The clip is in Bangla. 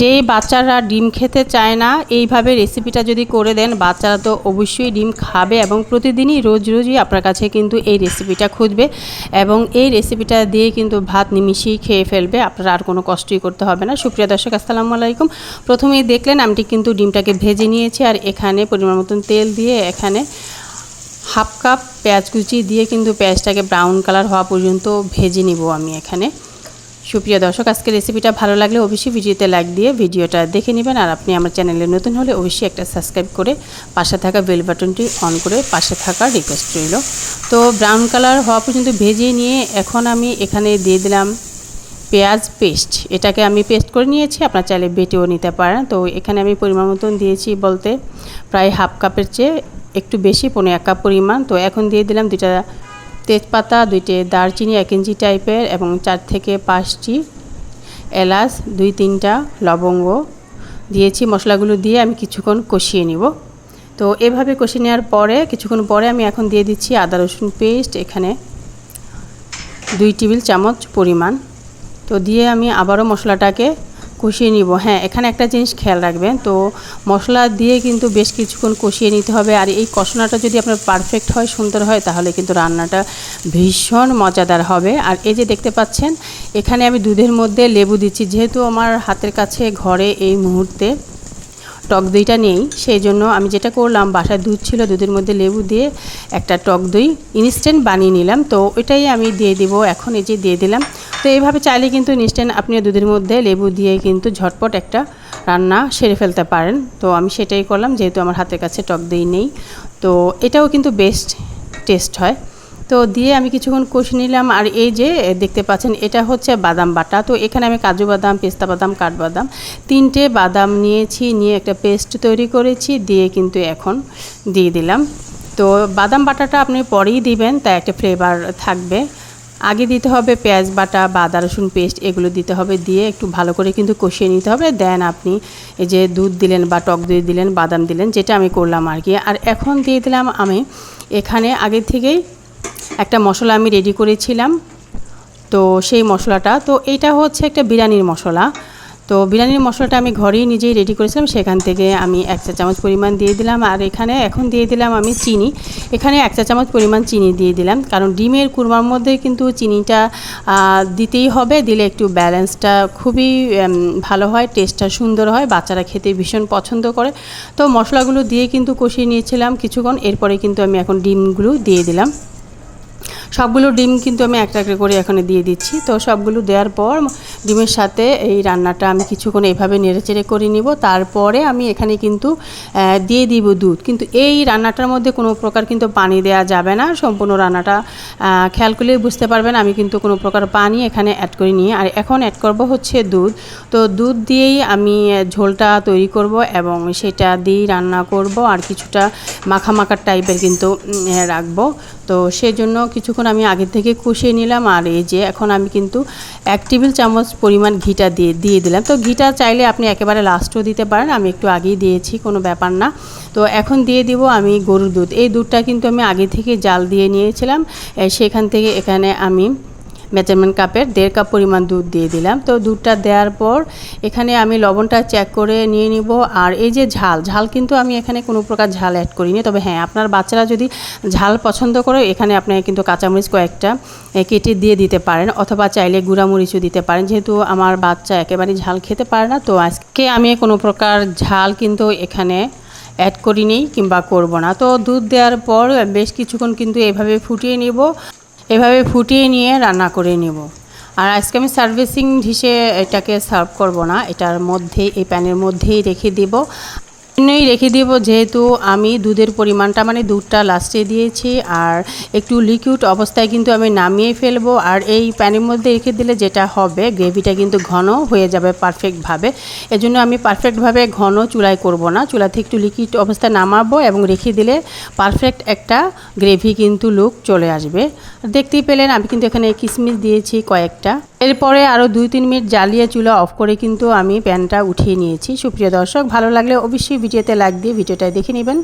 যে বাচ্চারা ডিম খেতে চায় না, এইভাবে রেসিপিটা যদি করে দেন, বাচ্চারা তো অবশ্যই ডিম খাবে এবং প্রতিদিনই, রোজ রোজই আপনার কাছে কিন্তু এই রেসিপিটা খুঁজবে এবং এই রেসিপিটা দিয়ে কিন্তু ভাত নিমিশেই খেয়ে ফেলবে। আপনারা আর কোনো কষ্টই করতে হবে না। সুপ্রিয় দর্শক, আসসালামু আলাইকুম। প্রথমেই দেখলেন আমি কিন্তু ডিমটাকে ভেজে নিয়েছি আর এখানে পরিমাণ মতন তেল দিয়ে এখানে হাফ কাপ পেঁয়াজ কুচি দিয়ে কিন্তু পেঁয়াজটাকে ব্রাউন কালার হওয়া পর্যন্ত ভেজে নিব আমি এখানে। সুপ্রিয় দর্শক আজকে রেসিপিটা ভালো লাগলে অবশ্যই ভিডিওতে লাইক দিয়ে ভিডিওটা দেখে নেবেন। আর আপনি আমার চ্যানেলে নতুন হলে অবশ্যই একটা সাবস্ক্রাইব করে পাশে থাকা বেল বাটনটি অন করে পাশে থাকা রিকোয়েস্ট রইল। তো ব্রাউন কালার হওয়া পর্যন্ত ভেজে নিয়ে এখন আমি এখানে দিয়ে দিলাম পেঁয়াজ পেস্ট এটাকে আমি পেস্ট করে নিয়েছি, আপনার চাইলে বেটেও নিতে পারেন। তো এখানে আমি পরিমাণ মতন দিয়েছি বলতে প্রায় হাফ কাপের চেয়ে, একটু বেশি, পনেরো এক কাপ পরিমাণ। তো এখন দিয়ে দিলাম দুইটা তেজপাতা, দুইটি দারচিনি, এক ইঞ্চি টাইপের এবং চার থেকে পাঁচটি এলাচ, দুই তিনটা লবঙ্গ। দিয়েছি মশলাগুলো দিয়ে আমি কিছুক্ষণ কষিয়ে নিব। তো এভাবে কষিয়ে নেওয়ার পরে, কিছুক্ষণ পরে আমি এখন দিয়ে দিচ্ছি আদা, রসুন পেস্ট, এখানে দুই টেবিল চামচ পরিমাণ। তো দিয়ে আমি আবারও মশলাটাকে কষিয়ে নিব। হ্যাঁ এখানে একটা জিনিস খেয়াল রাখবেন। তো মশলা দিয়ে কিন্তু বেশ কিছুক্ষণ কষিয়ে নিতে হবে। আর এই কষানোটা যদি আপনার পারফেক্ট হয়, সুন্দর হয়, তাহলে কিন্তু রান্নাটা ভীষণ মজাদার হবে। আর এই যে দেখতে পাচ্ছেন, এখানে আমি দুধের মধ্যে লেবু দিচ্ছি। যেহেতু আমার হাতের কাছে ঘরে এই মুহূর্তে টক দইটা নেই, সেই জন্য আমি যেটা করলাম, বাসায় দুধ ছিল, দুধের মধ্যে লেবু দিয়ে একটা টক দই ইনস্ট্যান্ট বানিয়ে নিলাম। তো ওইটাই আমি দিয়ে দিব। এখন এই যে দিয়ে দিলাম তো এইভাবে চাইলে কিন্তু ইনস্ট্যান্ট আপনি দুধের মধ্যে লেবু দিয়ে কিন্তু ঝটপট একটা রান্না সেরে ফেলতে পারেন। তো আমি সেটাই করলাম, যেহেতু আমার হাতের কাছে টক দই নেই। তো এটাও কিন্তু বেস্ট টেস্ট হয়। তো দিয়ে আমি কিছুক্ষণ কষে নিলাম, আর এই যে দেখতে পাচ্ছেন, এটা হচ্ছে বাদাম বাটা। তো এখানে আমি কাজু বাদাম, পেস্তা বাদাম, কাঠবাদাম তিনটে বাদাম নিয়েছি, নিয়ে একটা পেস্ট তৈরি করেছি, দিয়ে কিন্তু এখন দিয়ে দিলাম। তো বাদাম বাটাটা আপনি পরেই দিবেন তাই একটা ফ্লেভার থাকবে। আগে দিতে হবে পেঁয়াজ, বাটা বা আদা রসুন পেস্ট, এগুলো দিতে হবে, দিয়ে একটু ভালো করে কিন্তু কষিয়ে নিতে হবে। দেন আপনি এই যে দুধ দিলেন বা টক দই দিলেন, বাদাম দিলেন, যেটা আমি করলাম আর কি। আর এখন দিয়ে দিলাম আমি এখানে আগে থেকেই একটা মশলা আমি রেডি করেছিলাম। তো সেই মশলাটা, তো এটা হচ্ছে একটা বিরিয়ানির মশলা। তো বিরিয়ানির মশলাটা আমি ঘরেই নিজেই রেডি করেছিলাম, সেখান থেকে আমি এক চা চামচ পরিমাণ দিয়ে দিলাম। আর এখানে এখন দিয়ে দিলাম আমি চিনি। এখানে এক চা চামচ পরিমাণ চিনি দিয়ে দিলাম, কারণ ডিমের কুরমার মধ্যে কিন্তু চিনিটা দিতেই হবে, দিলে একটু ব্যালেন্সটা খুবই ভালো হয় টেস্টটা সুন্দর হয়, বাচ্চারা খেতে ভীষণ পছন্দ করে। তো মশলাগুলো দিয়ে কিন্তু কষিয়ে নিয়েছিলাম কিছুক্ষণ, এরপরে কিন্তু আমি এখন ডিমগুলো দিয়ে দিলাম। সবগুলো ডিম কিন্তু আমি একটা একটা করে এখানে দিয়ে দিচ্ছি। তো সবগুলো দেওয়ার পর ডিমের সাথে এই রান্নাটা আমি কিছুক্ষণ এইভাবে নেড়েচেড়ে করে নিব। তারপরে আমি এখানে কিন্তু দিয়ে দিব দুধ। কিন্তু এই রান্নাটার মধ্যে কোনো প্রকার কিন্তু পানি দেওয়া যাবে না। সম্পূর্ণ রান্নাটা খেয়াল করলেই বুঝতে পারবেন, আমি কিন্তু কোনো প্রকার পানি এখানে অ্যাড করি নিয়ে আর এখন অ্যাড করব হচ্ছে দুধ। তো দুধ দিয়েই আমি ঝোলটা তৈরি করব এবং সেটা দিয়েই রান্না করব। আর কিছুটা মাখা মাখার টাইপের কিন্তু রাখব। তো সেজন্য কিছুক্ষণ আমি আগে থেকে কষিয়ে নিলাম আর এই যে এখন আমি কিন্তু এক টেবিল চামচ পরিমাণ ঘিটা দিয়ে দিয়ে দিলাম। তো ঘিটা চাইলে আপনি একেবারে লাস্টও দিতে পারেন, আমি একটু আগেই দিয়েছি, কোনো ব্যাপার না। তো এখন দিয়ে দিব আমি গরুর দুধ। এই দুধটা কিন্তু আমি আগে থেকে জাল দিয়ে নিয়েছিলাম। সেখান থেকে এখানে আমি মেজারমেন্ট কাপের দেড় কাপ পরিমাণ দুধ দিয়ে দিলাম। তো দুধটা দেওয়ার পর এখানে আমি লবণটা চেক করে নিয়ে নিব। আর এই যে ঝাল ঝাল কিন্তু আমি এখানে কোনো প্রকার ঝাল অ্যাড করিনি। তবে হ্যাঁ আপনার বাচ্চারা যদি ঝাল পছন্দ করে, এখানে আপনাকে কিন্তু কাঁচামরিচ কয়েকটা কেটে দিয়ে দিতে পারেন অথবা চাইলে গুঁড়ামরিচও দিতে পারেন। যেহেতু আমার বাচ্চা একেবারেই ঝাল খেতে পারে না, তো আজকে আমি কোনো প্রকার ঝাল কিন্তু এখানে অ্যাড করিনি কিংবা করব না। তো দুধ দেওয়ার পর বেশ কিছুক্ষণ কিন্তু এভাবে ফুটিয়ে নিব। এভাবে ফুটিয়ে নিয়ে রান্না করে নেব। আর আজকে আমি সার্ভিসিং হিসেবে এটাকে সার্ভ করব না। এটার মধ্যেই এই প্যানের মধ্যেই রেখে দেব। জন্যই রেখে দেব যেহেতু আমি দুধের পরিমাণটা মানে দুধটা লাস্টে দিয়েছি আর একটু লিকুইড অবস্থায় কিন্তু আমি নামিয়ে ফেলব আর এই প্যানের মধ্যে রেখে দিলে যেটা হবে, গ্রেভিটা কিন্তু ঘন হয়ে যাবে পারফেক্টভাবে এজন্য আমি পারফেক্টভাবে ঘন চুলায় করব না। চুলা থেকে একটু লিকুইড অবস্থায় নামাবো এবং রেখে দিলে পারফেক্ট একটা গ্রেভি কিন্তু লুক চলে আসবে। দেখতেই পেলেন, আমি কিন্তু এখানে কিশমিশ দিয়েছি কয়েকটা। এরপরে আরও দুই তিন মিনিট জ্বালিয়ে চুলা অফ করে কিন্তু আমি প্যানটা উঠিয়ে নিয়েছি। সুপ্রিয় দর্শক, ভালো লাগলে অবশ্যই ভিডিওতে লাইক দিয়ে ভিডিওটা দেখে নেবেন।